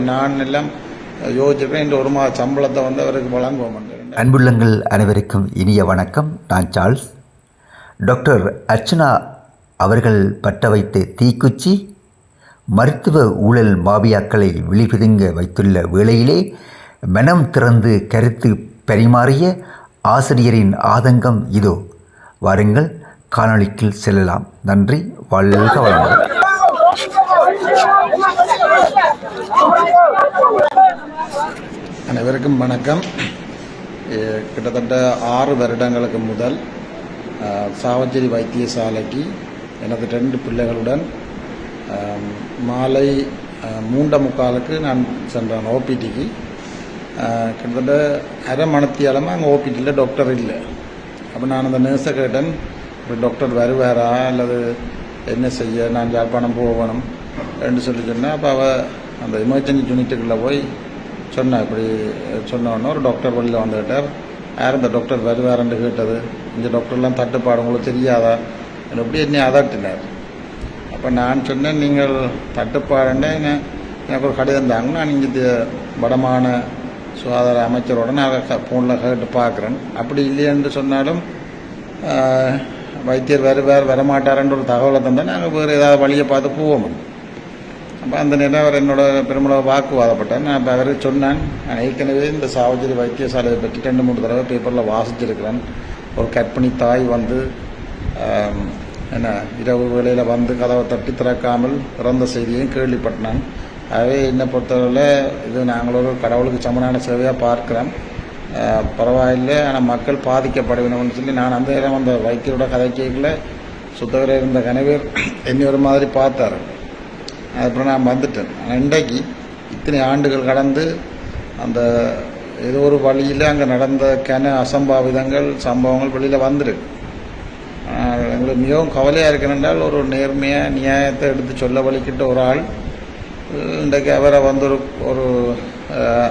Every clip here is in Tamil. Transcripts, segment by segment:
நான் எல்லாம் யோசிச்சிருக்கேன் இந்த ஒரு மாத சம்பளத்தை வந்து அவருக்கு வழங்குவோம் அன்புள்ளங்கள் அனைவருக்கும் இனிய வணக்கம். நான் சார்ல்ஸ். டாக்டர் அர்ச்சனா அவர்கள் பட்ட வைத்த தீக்குச்சி மருத்துவ ஊழல் மாபியாக்களை விழிபிதுங்க வைத்துள்ள வேளையிலே மனம் திறந்து கருத்து பரிமாறிய ஆசிரியரின் ஆதங்கம் இதோ. வாருங்கள் காணொளிக்கு செல்லலாம். நன்றி வாழ்க வளமுடன். அனைவருக்கும் வணக்கம். கிட்டத்தட்ட ஆறு வருடங்களுக்கு முதல் அஹ், சாவச்சேரி வைத்தியசாலைக்கு எனது ரெண்டு பிள்ளைகளுடன் மாலை மூண்ட முக்காலுக்கு நான் சென்றேன் ஓபிடிக்கு கிட்டத்தட்ட அரை மணத்தியாலமாக அங்கே ஓபிடியில் டாக்டர் இல்லை. அப்போ நான் அந்த நர்ஸை கேட்டேன் இப்படி டாக்டர் வருவாரா? அல்லது என்ன செய்ய நான் யாழ்ப்பாணம் போகணும் என்று சொல்லி சொன்னேன் அப்போ அவள் அந்த எமர்ஜென்சி யூனிட்டுக்குள்ளே போய் சொன்னேன் இப்படி சொன்ன ஒரு டாக்டர் வெளியில் வந்துக்கிட்டார் யார் இந்த டாக்டர் வருவாருன்னு கேட்டது? இந்த டாக்டர்லாம் தட்டுப்பாடு உங்களுக்கு தெரியாதா? எப்படி என்னை அதட்டினார். அப்போ நான் சொன்னேன் நீங்கள் தட்டுப்பாடுன்னா என்ன? எனக்கு ஒரு கடிதம் தாங்க நான் இங்கே வடமான சுகாதார அமைச்சரோட நான் ஃபோனில் கேட்டு பார்க்குறேன். அப்படி இல்லையென்று சொன்னாலும் வைத்தியர் வருவார் வரமாட்டாருன்ற ஒரு தகவலை தந்தால் நாங்கள் வேறு ஏதாவது வழியை பார்த்து போவோம். அப்போ அந்த நேரம் அவர் என்னோட பெருமளவு வாக்குவாதப்பட்டார். நான் இப்போ அவர் சொன்னேன் நான் ஏற்கனவே இந்த சாவஜரி வைத்தியசாலையை பற்றி ரெண்டு மூணு தடவை பேப்பரில் வாசிச்சிருக்கிறேன். ஒரு கற்பிணி தாய் வந்து என்ன இரவு வேளையில் வந்து கதவை தட்டி திறக்காமல் இறந்த செய்தியையும் கேள்விப்பட்டேன். ஆகவே என்னை பொறுத்தவரையில் இது நாங்கள் ஒரு கடவுளுக்கு சமனான சேவையாக பார்க்குறோம். பரவாயில்லை ஆனால் மக்கள் பாதிக்கப்படணும்னு சொல்லி நான் அந்த நேரம் அந்த வைத்தியரோட கதை கேட்கல. சுத்தவரை இருந்த கணவர் என்னை ஒரு மாதிரி பார்த்தாரு. அதுக்கப்புறம் நான் வந்துட்டேன். ஆனால் இன்றைக்கு இத்தனை ஆண்டுகள் கடந்து அந்த ஏதோ ஒரு வழியில் அங்கே நடந்த கன அசம்பாவிதங்கள் சம்பவங்கள் வெளியில் வந்துருக்கு எங்களுக்கு மிகவும் கவலையாக இருக்கணுன்றால் ஒரு நேர்மையாக நியாயத்தை எடுத்து சொல்ல வலிக்கிட்ட ஒரு ஆள் இன்றைக்கு அவரை வந்து ஒரு ஒரு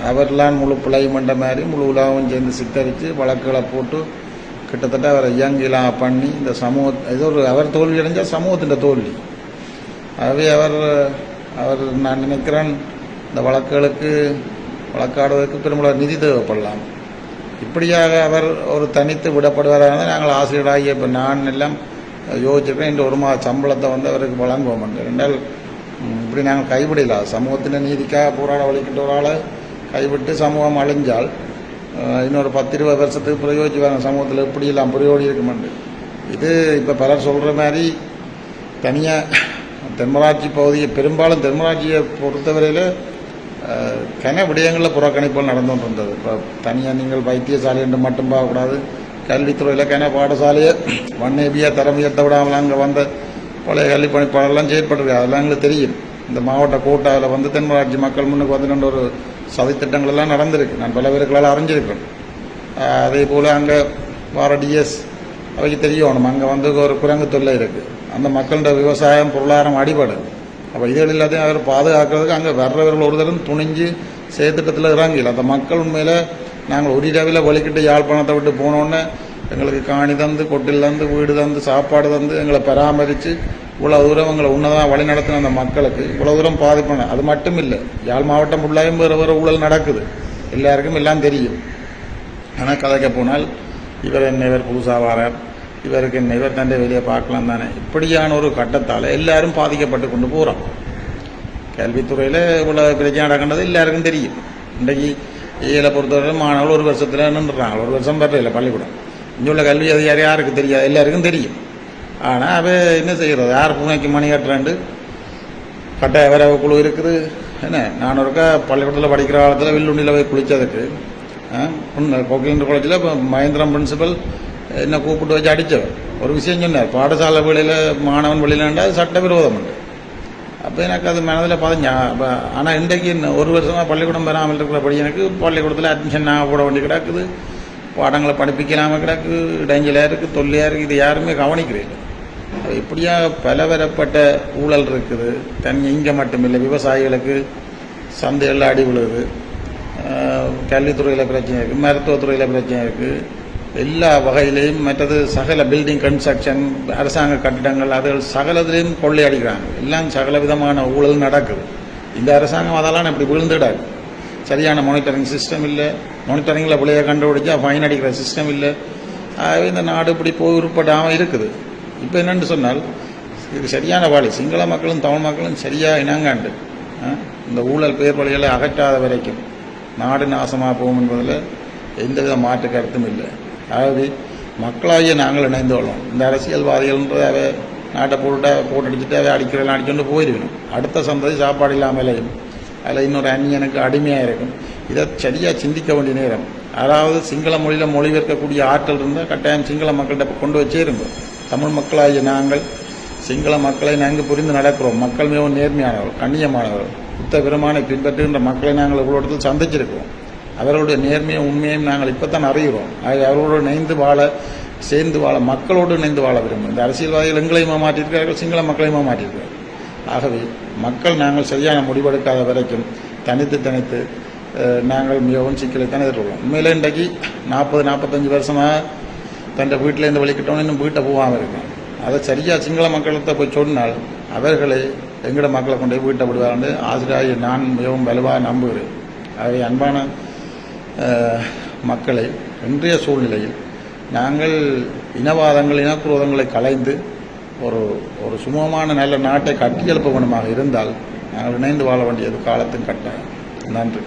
அவர்லாம் முழு பிழை மண்ட மாதிரி முழு உலகம் சேர்ந்து சித்தரித்து வழக்குகளை போட்டு கிட்டத்தட்ட அவரை இயங்கிலாம் பண்ணி இந்த சமூக இது ஒரு அவர் தோல்வி அடைஞ்சால் சமூகத்தின் தோல்வி. ஆகவே அவர் அவர் நான் நினைக்கிறேன் இந்த வழக்குகளுக்கு வழக்காடுவதற்கு பெரும்பாலும் நிதி தேவைப்படலாம். இப்படியாக அவர் ஒரு தனித்து விடப்படுவாராக நாங்கள் ஆசிரியராகிய இப்போ நான் எல்லாம் யோசிச்சிருக்கேன் இந்த ஒரு மாத சம்பளத்தை வந்து அவருக்கு வழங்குவோம் என்றால் இப்படி நாங்கள் கைவிடலாம் சமூகத்தின் நீதிக்காக போராட வலிக்கிட்ட ஒரு ஆளை கைவிட்டு சமூகம் அழிஞ்சால் இன்னொரு பத்து இருபது வருஷத்துக்கு பிரயோஜிப்பாங்க சமூகத்தில் இப்படியெல்லாம் புரியோடி இருக்குமெண்டு இது இப்போ பலர் சொல்கிற மாதிரி தனியாக தென்மராட்சி பகுதியை பெரும்பாலும் தென்மராட்சியை பொறுத்தவரையில் கன விடயங்களில் புறக்கணிப்புகள் நடந்து கொண்டு இருந்தது. இப்போ தனியாக நீங்கள் வைத்தியசாலை என்று மட்டும் பார்க்கக்கூடாது. கல்வித்துறையில் கன பாடசாலையை வண்ணேபியாக தரம் உயர்த்த விடாமல் அங்கே வந்த பழைய கல்வி பணிப்பாளர்லாம் செயற்பட்டுருக்கு அதெல்லாம் எங்களுக்கு தெரியும். இந்த மாவட்ட கோட்டாவில் வந்து தென்மராட்சி மக்கள் முன்னுக்கு வந்து ஒரு சதித்திட்டங்கள் எல்லாம் நடந்திருக்கு. நான் பல பேருக்களால் அறிஞ்சிருக்கேன் அதே போல் அங்கே வார டிஎஸ் அவைக்கு தெரியணும். அங்கே வந்து ஒரு குரங்கு தொல்லை இருக்குது அந்த மக்களோட விவசாயம் பொருளாதாரம் அடிபடு. அப்போ இதுகள் எல்லாத்தையும் அவர் பாதுகாக்கிறதுக்கு அங்கே வர்றவர்கள் ஒரு தரம் துணிஞ்சு செயற்திட்டத்தில் இறங்கல அந்த மக்கள் உண்மையில் நாங்கள் ஒரு இரவில் வலிக்கிட்டு யாழ்ப்பாணத்தை விட்டு போனோன்னே எங்களுக்கு காணி தந்து கொட்டில் தந்து வீடு தந்து சாப்பாடு தந்து எங்களை பராமரித்து இவ்வளோ தூரம் அவங்களை உன்னதாக வழி நடத்தின அந்த மக்களுக்கு இவ்வளோ தூரம் பாதிப்பான அது மட்டும் இல்லை யாழ் மாவட்டம் ஃபுல்லாயும் வேறு வேறு ஊழல் நடக்குது. எல்லாருக்கும் எல்லாம் தெரியும். ஆனால் கதைக்க போனால் இவர் என்ன இவர் புதுசாக வரார். இவருக்கு என்ன இவர் தண்டை வெளியே பார்க்கலாம் தானே. இப்படியான ஒரு கட்டத்தால் எல்லாரும் பாதிக்கப்பட்டு கொண்டு போகிறோம் கல்வித்துறையில் இவ்வளோ பிரச்சனை நடக்கின்றது எல்லாருக்கும் தெரியும். இன்றைக்கு ஏழை பொறுத்தவரை மாணவர்கள் ஒரு வருஷத்தில் நின்றுறாங்க. ஒரு வருஷம் வரல பள்ளிக்கூடம். இங்கே உள்ள கல்வி அதிகாரி யாருக்கு தெரியாது? எல்லாருக்கும் தெரியும். ஆனால் அவ என்ன செய்கிறது யார் பூனைக்கு மணி கட்டுறாண்டு? கட்டாய வரவு குழு இருக்குது. என்ன? நான் ஒருக்கா பள்ளிக்கூடத்தில் படிக்கிற காலத்தில் வில்லுண்டியில் போய் குளித்ததுக்கு கோகிலேந்திர காலேஜில் இப்போ மகேந்திரம் பிரின்சிபல் என்னை கூப்பிட்டு வச்சு அடித்தவர் ஒரு விஷயம் சொன்னார் பாடசாலை வெளியில் மாணவன் வெளியிலாண்டா அது சட்டவிரோதம் உண்டு அப்போ எனக்கு அது மனதில் பதிஞ்ச அப்போ ஆனால் இன்றைக்கு ஒரு வருஷமாக பள்ளிக்கூடம் பெறாமல் இருக்கிற எனக்கு பள்ளிக்கூடத்தில் அட்மிஷன் நான் போட வேண்டி கிடக்குது. பாடங்களை படிப்பிக்கலாமல் கிடக்கு இடைஞ்சலாக இருக்குது தொல்லையாக இருக்குது இது யாருமே கவனிக்கிறீங்க இப்படியா பலவரப்பட்ட ஊழல் இருக்குது. தண்ணி இங்கே மட்டுமில்லை விவசாயிகளுக்கு சந்தைகளில் அடி விழுது கல்வித்துறையில் பிரச்சனை இருக்குது மருத்துவத்துறையில் பிரச்சனை இருக்குது எல்லா வகையிலையும் மற்றது சகல பில்டிங் கன்ஸ்ட்ரக்ஷன் அரசாங்க கட்டிடங்கள் அதுகள் சகலத்திலையும் கொள்ளையடிக்கிறாங்க. எல்லாம் சகல விதமான ஊழல் நடக்குது. இந்த அரசாங்கம் அதெல்லாம் இப்படி விழுந்துடாது சரியான மானிட்டரிங் சிஸ்டம் இல்லை. மானிட்டரிங்கில் பிள்ளைய கண்டுபிடிச்சா ஃபைன் அடிக்கிற சிஸ்டம் இல்லை. ஆகவே இந்த நாடு இப்படி போய் உருப்படாமல் இருக்குது. இப்போ என்னென்னு சொன்னால் இது சரியான வழி சிங்கள மக்களும் தமிழ் மக்களும் சரியாக இனங்காண்டு இந்த ஊழல் பேர் வழிகளை அகற்றாத வரைக்கும் நாடு நாசமாக போகும் என்பதில் எந்தவித மாற்று கருத்தும் இல்லை. அதாவது மக்களாகிய நாங்கள் இணைந்து கொள்ளோம் இந்த அரசியல்வாதிகள்ன்றதாவே அவை நாட்டை போட்டு அடிச்சுட்டு அவை அடிக்கிறலாம் அடிச்சுட்டு போயிருக்கணும். அடுத்த சந்ததி சாப்பாடு இல்லாமலேயும் அதில் இன்னொரு அந்நியனுக்கு அடிமையாக இருக்கும். இதை சரியாக சிந்திக்க வேண்டிய நேரம். அதாவது சிங்கள மொழியில் மொழிபெயர்க்கக்கூடிய ஆற்றல் இருந்தால் கட்டாயம் சிங்கள மக்கள்கிட்ட கொண்டு வச்சே இருந்தோம் தமிழ் மக்களாகிய நாங்கள் சிங்கள மக்களை நாங்கள் புரிந்து நடக்கிறோம். மக்கள் மிகவும் நேர்மையானவர்கள் கண்ணியமானவர்கள். புத்த பெருமானை பின்பற்றுகின்ற மக்களை நாங்கள் இவ்வளோ இடத்தில் சந்திச்சிருக்கிறோம். அவர்களுடைய நேர்மையும் உண்மையும் நாங்கள் இப்போ தான் அறிகிறோம். ஆகிய அவர்களோடு இணைந்து வாழ சேர்ந்து வாழ மக்களோடு இணைந்து வாழ விரும்பும் இந்த அரசியல்வாதிகள் எங்களையுமா மாற்றியிருக்கிறார்கள்? சிங்கள மக்களையுமா மாற்றியிருக்கிறார்கள்? ஆகவே மக்கள் நாங்கள் சரியான முடிவெடுக்காத வரைக்கும் தனித்து தனித்து நாங்கள் மிகவும் சிக்கலை தான் எதிர்கொள்வோம் உண்மையிலே இன்றைக்கு நாற்பது நாற்பத்தஞ்சு வருஷமாக தன் வீட்டிலேருந்து வெளிக்கிட்டோன்னு இன்னும் வீட்டை போகாமல் இருக்கும் அதை சரியாக சிங்கள மக்கள்கிட்ட போய் சொன்னால் அவர்களை எங்கட மக்களை கொண்டு போய் வீட்டை விடுவார்னு ஆசிரியாய் நான் மிகவும் வலுவாக நம்புகிறேன். ஆகவே அன்பான மக்களை இன்றைய சூழ்நிலையில் நாங்கள் இனவாதங்கள் இனக்குரோதங்களை கலைந்து ஒரு ஒரு சுமமான நல்ல நாட்டை கட்டியெழுப்ப வேண்டுமாக இருந்தால் நாங்கள் இணைந்து வாழ வேண்டியது காலத்தின் கட்டாயம். நன்றி.